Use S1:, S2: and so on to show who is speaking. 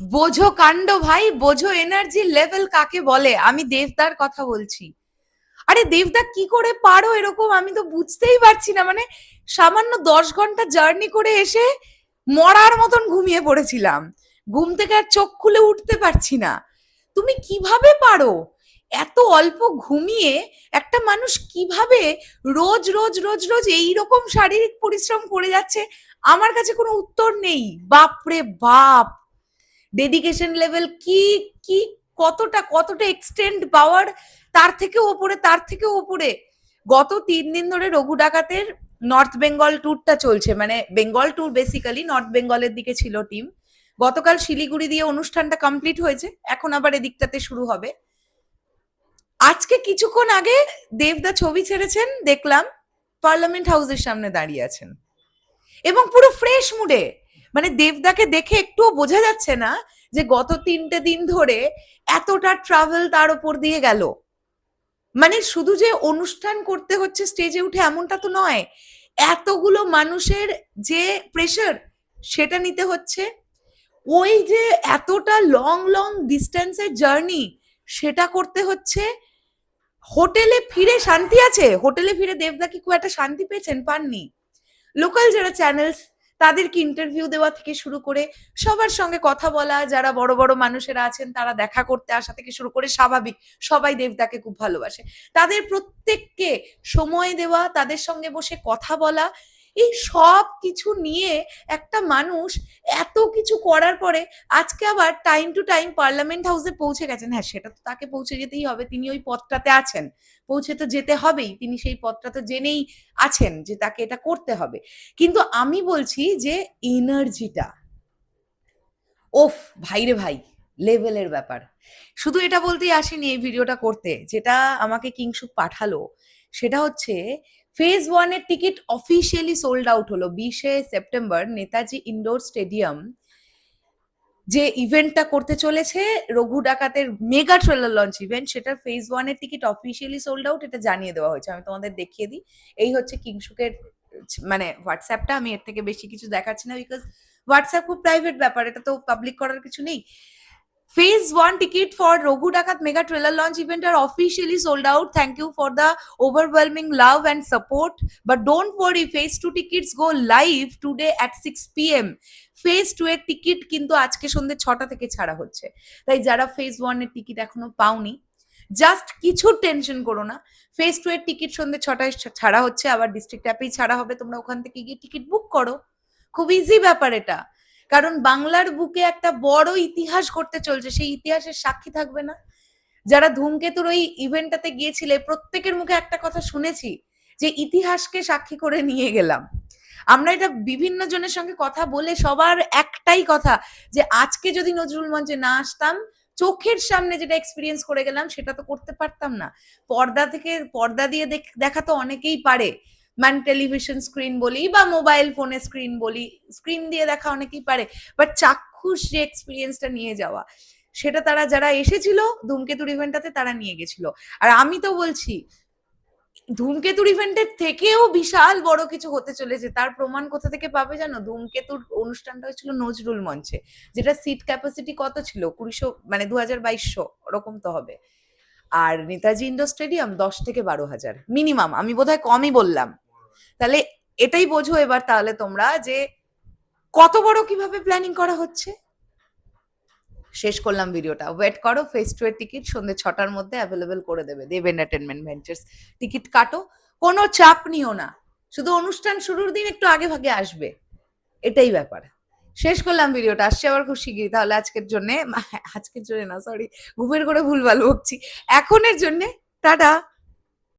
S1: বোঝো কাণ্ড ভাই, বোঝো এনার্জি লেভেল কাকে বলে? আমি দেবদার কথা বলছি। আরে দেবদা, কি করে পারো এরকম? আমি তো বুঝতেই পারছি না। মানে সামান্য দশ ঘণ্টা জার্নি করে এসে মরার মতন ঘুমিয়ে পড়েছিলাম। ঘুম থেকে আর চোখ খুলে উঠতে পারছি না। তুমি কীভাবে পারো? এত অল্প ঘুমিয়ে একটা মানুষ কীভাবে রোজ রোজ রোজ রোজ এই রকম শারীরিক পরিশ্রম করে যাচ্ছে? আমার কাছে কোনো উত্তর নেই। বাপরে বাপ! ডেডিকেশন লেভেল কি কি, কতটা কতটা এক্সটেন্ড পাওয়ার তার থেকে ওপরে, তার থেকে ওপরে? গত তিন দিন ধরে রঘু ডাকাতের নর্থ বেঙ্গল ট্যুরটা চলছে মানে বেঙ্গল ট্যুর বেসিক্যালি নর্থ বেঙ্গলের দিকে ছিল টিম গতকাল শিলিগুড়ি দিয়ে অনুষ্ঠানটা কমপ্লিট হয়েছে, এখন আবার এদিকটাতে শুরু হবে। আজকে কিছুক্ষণ আগে দেবদা ছবি ছেড়েছেন, দেখলাম পার্লামেন্ট হাউসের সামনে দাঁড়িয়ে আছেন। এবং পুরো ফ্রেশ মুডে মানে দেবদাকে দেখে একটুও বোঝা যাচ্ছে না যে গত তিনটে দিন ধরে এতটা ট্রাভেল তার উপর দিয়ে গেল। মানে শুধু যে অনুষ্ঠান করতে হচ্ছে স্টেজে উঠে এমনটা তো নয়, এতগুলো মানুষের যে প্রেশার সেটা নিতে হচ্ছে। ওই যে এতটা লং লং ডিস্টেন্সের জার্নি সেটা করতে হচ্ছে। হোটেলে ফিরে শান্তি আছে, হোটেলে ফিরে দেবদা কি খুব একটা শান্তি পেয়েছেন? পাননি। লোকাল যারা চ্যানেলস তাদেরকে ইন্টারভিউ দেওয়া থেকে শুরু করে সবার সঙ্গে কথা বলা, যারা বড় বড় মানুষেরা আছেন তারা দেখা করতে আসা থেকে শুরু করে স্বাভাবিক সবাই দেবদাকে খুব ভালোবাসে। তাদের প্রত্যেককে সময় দেওয়া, তাদের সঙ্গে বসে কথা বলা এই সব কিছু নিয়ে একটা মানুষ এত কিছু করার পরে আজকে আবার টাইম টু টাইম পার্লামেন্ট হাউসে পৌঁছে গেছেন। হ্যাঁ সেটা তো তাকে পৌঁছে যেতেই হবে। তিনি ওই পথটাতে আছেন। পৌঁছে তো যেতে হবেই। তিনি সেই পথটা তো জেনেই আছেন যে তাকে এটা করতে হবে। কিন্তু আমি বলছি যে এনার্জিটা ওফ ভাইরে ভাই লেভেলের ব্যাপার। শুধু এটা বলতেই আসেনি এই ভিডিওটা করতে। যেটা আমাকে কিংসুক পাঠালো, সেটা হচ্ছে ফেজ ওয়ানের টিকিট অফিসিয়ালি সোল্ড আউট হলো বিশে সেপ্টেম্বর নেতাজি ইনডোর স্টেডিয়াম যে ইভেন্টটা করতে চলেছে, রঘু ডাকাতের মেগা ট্রেলার লঞ্চ ইভেন্ট সেটার ফেজ ওয়ানের টিকিট অফিসিয়ালি সোল্ড আউট এটা জানিয়ে দেওয়া হয়েছে। আমি তোমাদের দেখিয়ে দিই। এই হচ্ছে কিংসুকের মানে হোয়াটসঅ্যাপটা আমি এর থেকে বেশি কিছু দেখাচ্ছি না বিকজ হোয়াটসঅ্যাপ খুব প্রাইভেট ব্যাপার, এটা তো পাবলিক করার কিছু নেই। Phase one ticket for Raghu Dakat mega trailer launch event R officially sold out thank you for the overwhelming love and support. But don't worry, phase 2 tickets go live today at 6 p.m. Phase two এর ticket কিন্তু আজকে সন্ধ্যে ছটা থেকে ছাড়া হচ্ছে। তাই যারা ফেজ ওয়ানের টিকিট এখনও পাওনি জাস্ট কিছু টেনশন করো না। ফেজ টু এর টিকিট সন্ধ্যে ছটায় ছাড়া হচ্ছে আবার ডিস্ট্রিক্ট অ্যাপেই ছাড়া হবে। তোমরা ওখান থেকে গিয়ে টিকিট বুক করো। খুব ইজি ব্যাপার এটা। কারণ বাংলার বুকে একটা বড় ইতিহাস ঘটতে চলছে, সেই ইতিহাসের সাক্ষী থাকবে না। যারা ধূমকেতুর ওই ইভেন্টটাতে গিয়েছিলে, প্রত্যেকের মুখে একটা কথা শুনেছি যে ইতিহাসকে সাক্ষী করে নিয়ে গেলাম। আমরা এটা বিভিন্ন জনের সঙ্গে কথা বলে সবার একটাই কথা যে আজকে যদি নজরুল মঞ্চে না আসতাম, চোখের সামনে যেটা এক্সপিরিয়েন্স করে গেলাম, সেটা তো করতে পারতাম না। পর্দা থেকে, পর্দা দিয়ে দেখ- দেখা তো অনেকেই পারে। মানে টেলিভিশন স্ক্রিন বলি বা মোবাইল ফোনে স্ক্রিন বলি স্ক্রিন দিয়ে দেখা অনেকেই পারে বাট চাক্ষুষ যে এক্সপিরিয়েন্সটা নিয়ে যাওয়া, সেটা তারা যারা এসেছিল ধূমকেতুর ইভেন্টটাতে তারা নিয়ে গেছিল। আর আমি তো বলছি, ধূমকেতুর ইভেন্টের থেকেও বিশাল বড় কিছু হতে চলেছে। তার প্রমাণ কোথা থেকে পাবে জানো? ধূমকেতুর অনুষ্ঠানটা হয়েছিল নজরুল মঞ্চে, যেটা সিট ক্যাপাসিটি কত ছিল? কুড়িশো মানে দু হাজার বাইশশো, ওরকম তো হবে। আর নেতাজি ইন্ডোর স্টেডিয়াম দশ থেকে বারো হাজার মিনিমাম আমি বোধহয় কমই বললাম। তাহলে এটাই বোঝো এবার তাহলে তোমরা যে কত বড় কীভাবে প্ল্যানিং করা হচ্ছে? শেষ করলাম ভিডিওটা ওয়েট করো ফেস টু এর টিকিট সন্ধ্যে ছটার মধ্যে অ্যাভেলেবেল করে দেবে। দেব এন্টারটেনমেন্ট ভেঞ্চার্স টিকিট কাটো। কোনো চাপ নিও না। শুধু অনুষ্ঠান শুরুর দিন একটু আগে ভাগে আসবে। এটাই ব্যাপার। শেষ করলাম ভিডিওটা আসছে আবার খুব শিগগিরি তাহলে আজকের জন্য আজকের জন্য না সরি ঘুমের করে ভুলভাল বকছি। এখনের জন্য, টাটা!